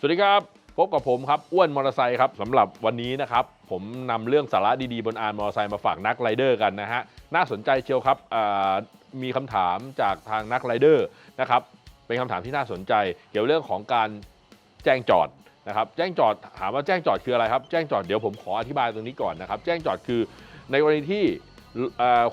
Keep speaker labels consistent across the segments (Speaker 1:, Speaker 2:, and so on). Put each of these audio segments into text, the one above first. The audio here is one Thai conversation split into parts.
Speaker 1: สวัสดีครับ พบกับผมครับ อ้วนมอเตอร์ไซค์ครับสำหรับวันนี้นะครับ ผมนำเรื่องสาระดีๆ บนอานมอเตอร์ไซค์มาฝากนักไรเดอร์กันนะฮะ น่าสนใจเชียวครับมีคำถามจากทางนักไรเดอร์นะครับ เป็นคำถามที่น่าสนใจ เกี่ยวเรื่องของการแจ้งจอดนะครับแจ้งจอดถามว่าแจ้งจอดคืออะไรครับ แจ้งจอดเดี๋ยวผมขออธิบายตรงนี้ก่อนนะครับ แจ้งจอดคือในกรณีที่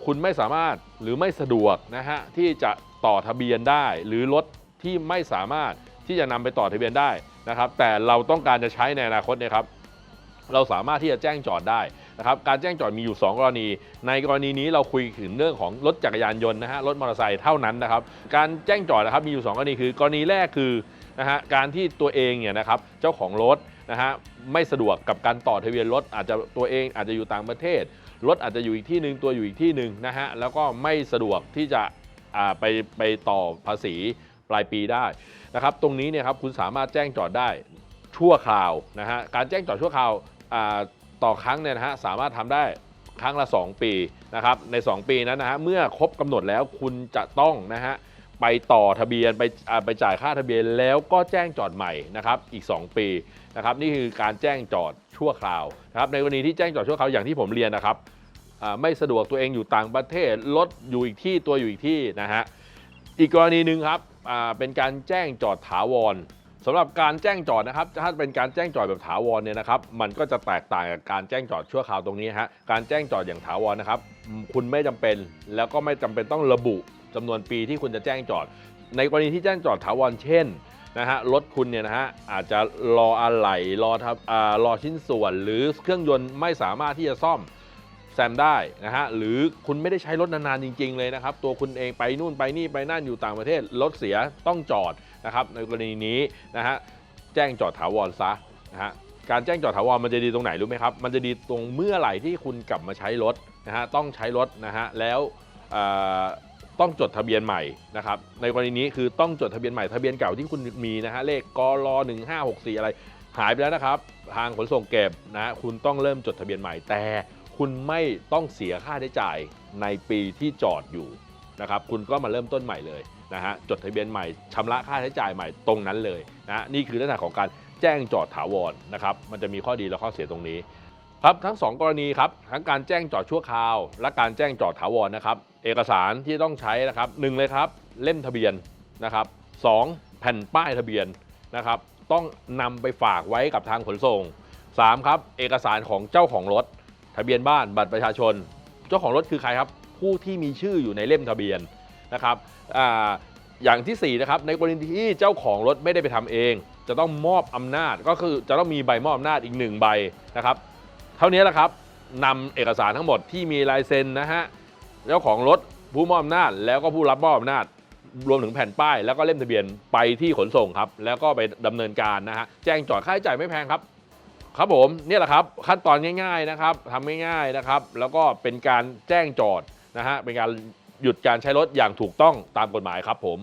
Speaker 1: คุณไม่สามารถหรือไม่สะดวกนะฮะที่จะต่อทะเบียนได้หรือรถที่ไม่สามารถ ที่จะนำไปต่อทะเบียนได้นะครับ แต่เราต้องการจะใช้ในอนาคตเนี่ยครับเราสามารถที่จะแจ้งจอดได้นะครับ การแจ้งจอดมีอยู่ 2 กรณี ในกรณีนี้เราคุยถึงเรื่องของรถจักรยานยนต์นะฮะรถมอเตอร์ไซค์เท่านั้นนะครับ การแจ้งจอดนะครับมีอยู่ 2 กรณีคือกรณีแรกคือนะฮะการที่ตัวเองเนี่ยนะครับเจ้าของรถนะฮะไม่สะดวกกับการต่อทะเบียนรถอาจจะตัวเองอาจจะอยู่ต่างประเทศ รถอาจจะอยู่อีกที่หนึ่งตัวอยู่อีกที่หนึ่งนะฮะแล้วก็ไม่สะดวกที่จะอ่าไปไปต่อภาษี ปลายปีได้นะครับตรงนี้เนี่ยครับคุณสามารถแจ้งจอดได้ชั่วคราวนะฮะการแจ้งจอดชั่วคราวต่อครั้งเนี่ยนะฮะสามารถทำได้ครั้งละ 2 ปีนะครับใน 2 ปีนั้นนะฮะเมื่อครบกำหนดแล้วคุณจะต้องนะฮะไปต่อทะเบียนไปไปจ่ายค่าทะเบียนแล้วก็แจ้งจอดใหม่นะครับอีก 2 ปีนะครับนี่คือการแจ้งจอดชั่วคราวนะครับในกรณีที่แจ้งจอดชั่วคราวอย่างที่ผมเรียนนะครับไม่สะดวกตัวเองอยู่ต่างประเทศรถอยู่อีกที่ตัวอยู่อีกที่นะฮะอีกกรณีหนึ่งครับ เป็นการแจ้งจอดถาวรสำหรับการแจ้งจอดนะครับถ้าเป็นการแจ้งจอดแบบถาวรเนี่ยนะครับ มันก็จะแตกต่างกับการแจ้งจอดชั่วคราวตรงนี้ฮะการแจ้งจอดอย่างถาวรนะครับ คุณไม่จำเป็นแล้วก็ไม่จำเป็นต้องระบุจำนวนปีที่คุณจะแจ้งจอด ในกรณีที่แจ้งจอดถาวรเช่นนะฮะรถคุณเนี่ยนะฮะอาจจะรออะไหล่รอทับอ่ารอชิ้นส่วน หรือเครื่องยนต์ไม่สามารถที่จะซ่อม แซมได้นะฮะหรือคุณไม่ได้ใช้รถนานๆจริง ๆ เลยนะครับ ตัวคุณเองไปนู่นไปนี่ไปนั่นอยู่ต่างประเทศรถเสียต้องจอดนะครับในกรณีนี้นะฮะแจ้งจอดถาวรซะนะฮะการแจ้งจอดถาวรมันจะดีตรงไหนรู้ไหมครับ มันจะดีตรงเมื่อไหร่ที่คุณกลับมาใช้รถนะฮะต้องใช้รถนะฮะแล้วต้องจดทะเบียนใหม่นะครับในกรณีนี้คือต้องจดทะเบียนใหม่ทะเบียนเก่าที่คุณมีนะฮะเลขกร1564อะไรหายไปแล้วนะครับ ทางขนส่งเก็บนะฮะคุณต้องเริ่มจดทะเบียนใหม่แต่ คุณไม่ต้องเสียค่าใช้จ่ายในปีที่จอดอยู่นะครับคุณก็มาเริ่มต้นใหม่เลยนะฮะจดทะเบียนใหม่ชำระค่าใช้จ่ายใหม่ตรงนั้นเลยนะฮะนี่คือลักษณะของการแจ้งจอดถาวรนะครับมันจะมีข้อดีและข้อเสียตรงนี้ครับทั้งสองกรณีครับทั้งการแจ้งจอดชั่วคราว และการแจ้งจอดถาวรนะครับเอกสารที่ต้องใช้นะครับหนึ่งเลยครับเล่มทะเบียนนะครับสองแผ่นป้ายทะเบียนนะครับต้องนำไปฝากไว้กับทางขนส่งสามครับเอกสารของเจ้าของรถ ทะเบียนบ้านบัตรประชาชน เจ้าของรถคือใครครับ ผู้ที่มีชื่ออยู่ในเล่มทะเบียนนะครับออย่างที่สี่นะครับในกรณีที่เจ้าของรถไม่ได้ไปทำเอง จะต้องมอบอำนาจก็คือจะต้องมีใบมอบอำนาจอีกหนึ่งใบนะครับ เท่านี้แหละครับนำเอกสารทั้งหมดที่มีลายเซ็นนะฮะเจ้าของรถผู้มอบอำนาจ แล้วก็ผู้รับมอบอำนาจรวมถึงแผ่นป้าย แล้วก็เล่มทะเบียนไปที่ขนส่งครับ แล้วก็ไปดำเนินการนะฮะแจ้งจอดค่าใช้จ่ายไม่แพงครับ ครับผมนี่แหละครับขั้นตอนง่ายๆนะครับทำง่ายๆนะครับ แล้วก็เป็นการแจ้งจอดนะฮะเป็นการหยุดการใช้รถอย่างถูกต้องตามกฎหมายครับผม